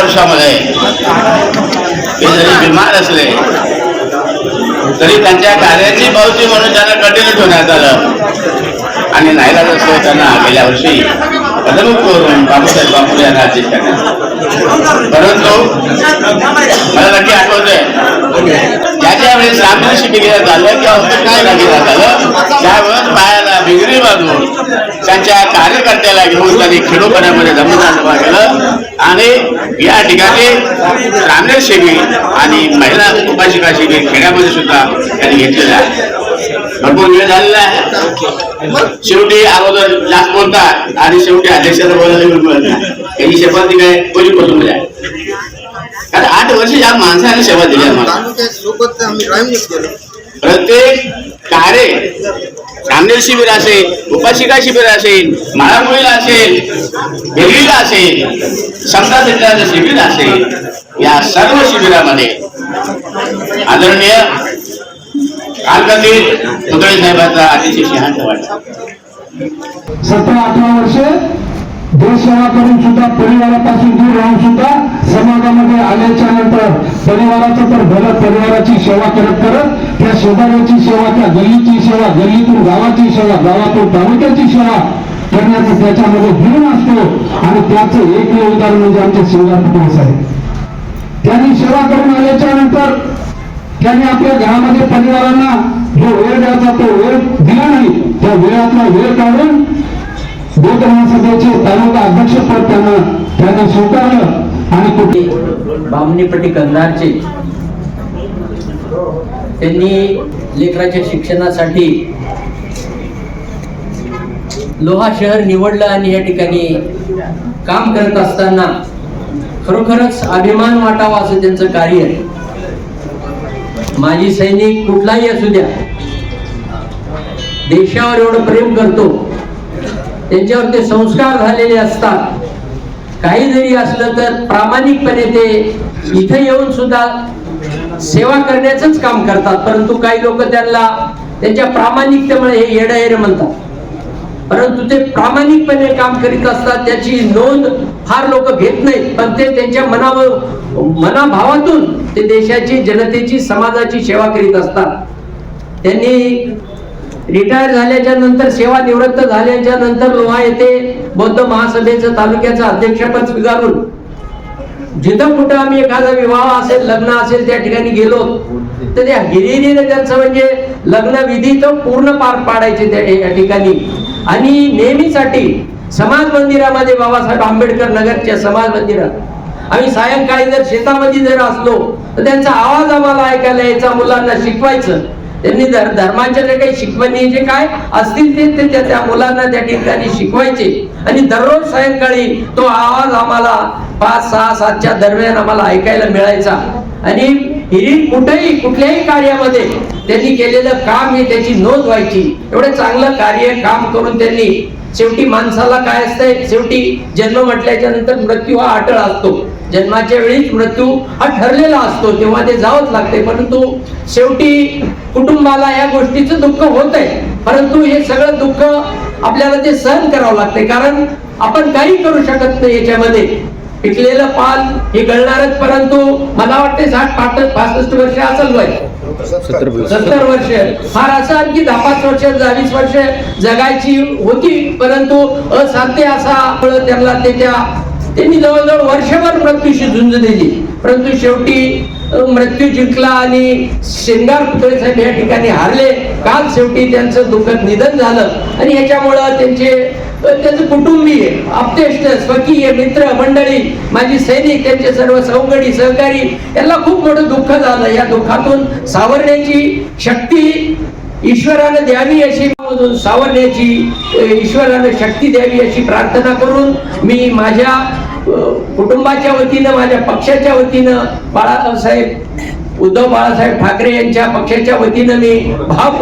वर्षामध्ये. ते जरी बिमार असले. तरी त्यांच्या कार्याची पावती म्हणून त्यांना कंटिन्यू ठेवण्यात आलं. आणि नाहीला असतो त्यांना गेल्या वर्षी पदमुख करून बाबूसाहेब बापूर यांना अध्यक्ष करण्यात परंतु मला नक्की आठवतंय ज्याच्या वेळेस रामकृष्ण शिबिरात झालं किंवा काय लागेल झालं त्यावेळेस पायाला बिगरी बांधून त्यांच्या कार्यकर्त्याला घेऊन त्यांनी खेडोपाड्यामध्ये जमदान सभा केलं. आणि या ठिकाणी रामदेव शिबिर आणि महिला उपाशिका शिबिर खेड्यामध्ये सुद्धा त्यांनी घेतलेलं आहे भरपूर वेळ झालेला आहे. शेवटी अगोदर जास्त बोलतात आणि शेवटी अध्यक्षाला बोलायला मिळत नाही. याची शपथ काय? कोणी पसरून आहे. कारण आठ वर्ष या माणसाने सेवा दिली आम्हाला प्रत्येक कार्य रामदेव शिबिर असेल उपाशिका शिबिर असेल माळामुळीला असेल देवीला असेल समता क्षेत्राचं शिबिर असेल या सर्व शिबिरामध्ये आदरणीय कालकातील पुतळे साहेबांचा अतिशय सिंहांत वाटला सतरा अठरा वर्ष देशसेवा करून सुद्धा परिवारापासून दूर राहून सुद्धा समाजामध्ये आल्याच्यानंतर परिवाराचं तर भलं परिवाराची सेवा करत करत त्या शेजाऱ्याची सेवा त्या गल्लीची सेवा गल्लीतून गावाची सेवा गावातून तालुक्याची सेवा करण्याचा त्याच्यामध्ये गुण असतो. आणि त्याचं एक उदाहरण म्हणजे आमचे शिवराज पटेल आहे. त्यांनी सेवा करून आल्याच्यानंतर त्यांनी आपल्या घरामध्ये परिवारांना जो वेळ द्यायचा तो वेळ दिला नाही. त्या वेळातला वेळ काढून बौद्ध महासभेचे तालुका अध्यक्षपद त्यांना त्यांना स्वीकारलं आणि कुठे बामणीपट्टी कंधारचे. त्यांनी लेकराच्या शिक्षणासाठी लोहा शहर निवडलं आणि या ठिकाणी काम करत असताना खरोखरच अभिमान वाटावा असं त्यांचं कार्य आहे. सैनिक कुठलाही असू द्या देशावर एवढं प्रेम करतो. त्यांच्यावर ते संस्कार झालेले असतात. काही जरी असलं तर प्रामाणिकपणे ते इथे येऊन सुद्धा सेवा करण्याचंच काम करतात. परंतु काही लोक त्यांना त्यांच्या प्रामाणिकतेमुळे हे येडं म्हणतात. परंतु ते प्रामाणिकपणे काम करीत असतात त्याची नोंद फार लोक घेत नाहीत. पण ते त्यांच्या मनावर मनाभावातून ते देशाची जनतेची समाजाची सेवा करीत असतात. त्यांनी रिटायर झाल्याच्यानंतर सेवा निवृत्त झाल्याच्यानंतर लोहा येथे बौद्ध महासभेचं तालुक्याचं अध्यक्षपद स्वीकारून. जिथं कुठं आम्ही एखादा विवाह असेल लग्न असेल त्या ठिकाणी गेलो तर त्या हिरिरीने त्यांचं म्हणजे लग्न विधी तर पूर्ण पार पाडायचे त्या ठिकाणी. आणि नेहमीसाठी समाज मंदिरामध्ये बाबासाहेब आंबेडकर नगरच्या समाज मंदिरात. आम्ही सायंकाळी जर शेतामध्ये जर असलो तर त्यांचा आवाज आम्हाला ऐकायला यायचा मुलांना शिकवायचं. त्यांनी धर धर्माच्या जे काही शिकवणी जे काय असतील ते त्या- त्या मुलांना त्या ठिकाणी शिकवायचे. आणि दररोज सायंकाळी तो आवाज आम्हाला पाच सहा सातच्या दरम्यान आम्हाला ऐकायला मिळायचा. आणि हिरी कुठेही कुठल्याही कार्यामध्ये त्यांनी केलेलं काम हे त्याची नोंद व्हायची. एवढं चांगलं कार्य काम करून त्यांनी शेवटी माणसाला काय असतंय? शेवटी जन्म म्हटल्याच्या नंतर मृत्यू हा अटळ असतो. जन्माच्या वेळीच मृत्यू हा ठरलेला असतो तेव्हा ते जावंच लागते. परंतु शेवटी कुटुंबाला या गोष्टीचं दुःख होत आहे परंतु हे सगळं दुःख आपल्याला ते सहन करावं लागते. कारण आपण काही करू शकत नाही याच्यामध्ये. पिकलेलं पान हे गळणारच परंतु मला वाटते साठ पासष्ट पासष्ट वर्ष असेल वय. सत्तर वर्ष. फार असं आणखी दहा पाच वर्ष दहावीस वर्ष जगायची होती परंतु असाध्य असा त्यांना त्याच्या त्यांनी जवळजवळ वर्षभर मृत्यूशी झुंज दिली परंतु शेवटी मृत्यू जिंकला आणि शेंगार पुतळे साहेब या ठिकाणी हारले. काल शेवटी त्यांचं दुःखद निधन झालं. आणि याच्यामुळं त्यांचे त्याचं कुटुंबीय आप्तेष्ट स्वकीय मित्र मंडळी माझी सैनिक त्यांचे सर्व सवगडी सहकारी यांना खूप मोठं दुःख झालं. या दुःखातून सावरण्याची शक्ती ईश्वरानं द्यावी अशी मधून सावरण्याची ईश्वरानं शक्ती द्यावी अशी प्रार्थना करून मी माझ्या कुटुंबाच्या वतीनं माझ्या पक्षाच्या वतीनं बाळासाहेब उद्धव बाळासाहेब ठाकरे यांच्या पक्षाच्या वतीनं मी भाव